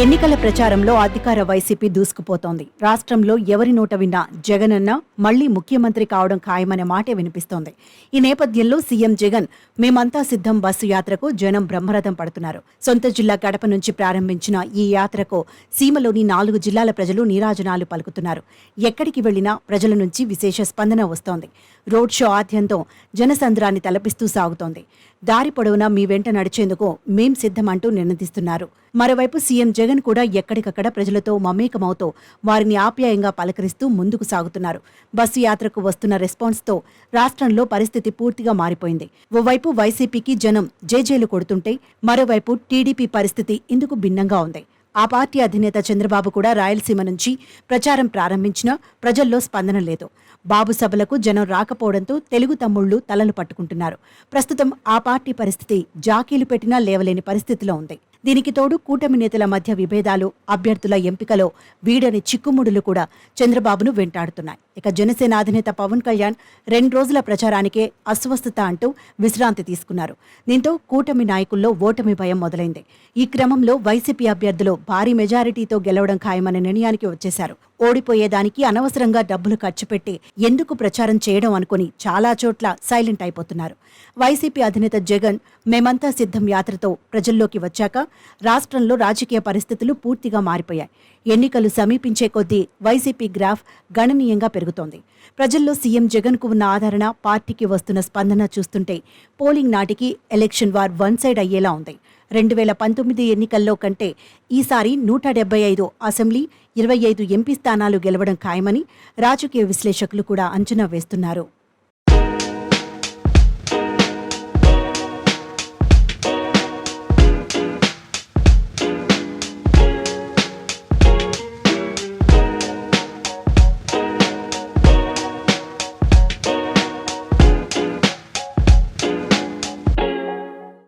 ఎన్నికల ప్రచారంలో అధికార వైసీపీ దూసుకుపోతోంది. రాష్ట్రంలో ఎవరి నోట విన్నా జగనన్న మళ్ళీ ముఖ్యమంత్రి కావడం ఖాయమనే మాటే వినిపిస్తోంది. ఈ నేపథ్యంలో సీఎం జగన్ మేమంతా సిద్ధం బస్సు యాత్రకు జనం బ్రహ్మరథం పడుతున్నారు. సొంత జిల్లా గడప నుంచి ప్రారంభించిన ఈ యాత్రకు సీమలోని నాలుగు జిల్లాల ప్రజలు నీరాజనాలు పలుకుతున్నారు. ఎక్కడికి వెళ్ళినా ప్రజల నుంచి విశేష స్పందన వస్తోంది. రోడ్ షో ఆద్యంతో జనసంద్రాన్ని తలపిస్తూ సాగుతోంది. దారి పొడవునా మీ వెంట నడిచేందుకు మేం సిద్ధమంటూ నినదిస్తున్నారు మరోవైపు సీఎం జగన్ కూడా ఎక్కడికక్కడ ప్రజలతో మమేకమవుతూ వారిని ఆప్యాయంగా పలకరిస్తూ ముందుకు సాగుతున్నారు. బస్సు యాత్రకు వస్తున్న రెస్పాన్స్తో రాష్ట్రంలో పరిస్థితి పూర్తిగా మారిపోయింది. ఓవైపు వైసీపీకి జనం జేజేలు కొడుతుంటే మరోవైపు టీడీపీ పరిస్థితి ఇందుకు భిన్నంగా ఉంది. ఆ పార్టీ అధినేత చంద్రబాబు కూడా రాయలసీమ నుంచి ప్రచారం ప్రారంభించినా ప్రజల్లో స్పందన లేదు. బాబు సభలకు జనం రాకపోవడంతో తెలుగు తమ్ముళ్ళు తలలు పట్టుకుంటున్నారు. ప్రస్తుతం ఆ పార్టీ పరిస్థితి జాకీలు పెట్టినా లేవలేని పరిస్థితిలో ఉంది. దీనికి తోడు కూటమి నేతల మధ్య విభేదాలు అభ్యర్థుల ఎంపికలో వీడని చిక్కుముడులు కూడా చంద్రబాబును వెంటాడుతున్నాయి. ఇక జనసేన అధినేత పవన్ కళ్యాణ్ రెండు రోజుల ప్రచారానికే అస్వస్థత అంటూ విశ్రాంతి తీసుకున్నారు. దీంతో కూటమి నాయకుల్లో ఓటమి భయం మొదలైంది. ఈ క్రమంలో వైసీపీ అభ్యర్థులు భారీ మెజారిటీతో గెలవడం ఖాయమనే నిర్ణయానికి వచ్చేశారు. ఓడిపోయేదానికి అనవసరంగా డబ్బులు ఖర్చు పెట్టి ఎందుకు ప్రచారం చేయడం అనుకుని చాలా చోట్ల సైలెంట్ అయిపోతున్నారు. వైసీపీ అధినేత జగన్ మేమంతా సిద్ధం యాత్రతో ప్రజల్లోకి వచ్చాక రాష్ట్రంలో రాజకీయ పరిస్థితులు పూర్తిగా మారిపోయాయి. ఎన్నికలు సమీపించే కొద్దీ వైసీపీ గ్రాఫ్ గణనీయంగా పెరుగుతోంది. ప్రజల్లో సీఎం జగన్కు ఉన్న ఆదరణ పార్టీకి వస్తున్న స్పందన చూస్తుంటే పోలింగ్ నాటికి ఎలక్షన్ వార్ వన్ సైడ్ అయ్యేలా ఉంది. రెండు వేల పంతొమ్మిది ఎన్నికల్లో కంటే ఈసారి నూట డెబ్బై ఐదు అసెంబ్లీ ఇరవై ఐదు ఎంపీ స్థానాలు గెలవడం ఖాయమని రాజకీయ విశ్లేషకులు కూడా అంచనా వేస్తున్నారు.